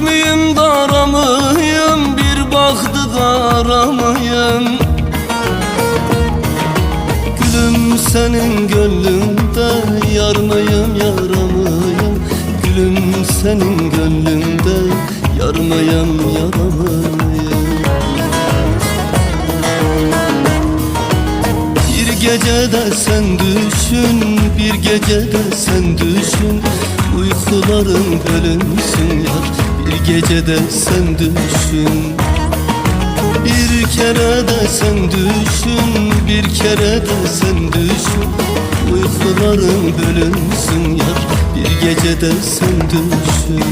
müyüm dara mıyım Bir baktı dara mıyım Gülüm senin gönlünde Yar mıyım yara mıyım? Gülüm senin gönlünde Yar mıyım yara mıyım? Bir gecede sen düşün Bir gecede sen düşün Uykuların bölünsün yar Bir gecede sen düşün. Bir kere de sen düşün, bir kere de sen düşün. Uykuların bölünsün yar, bir gecede sen düşün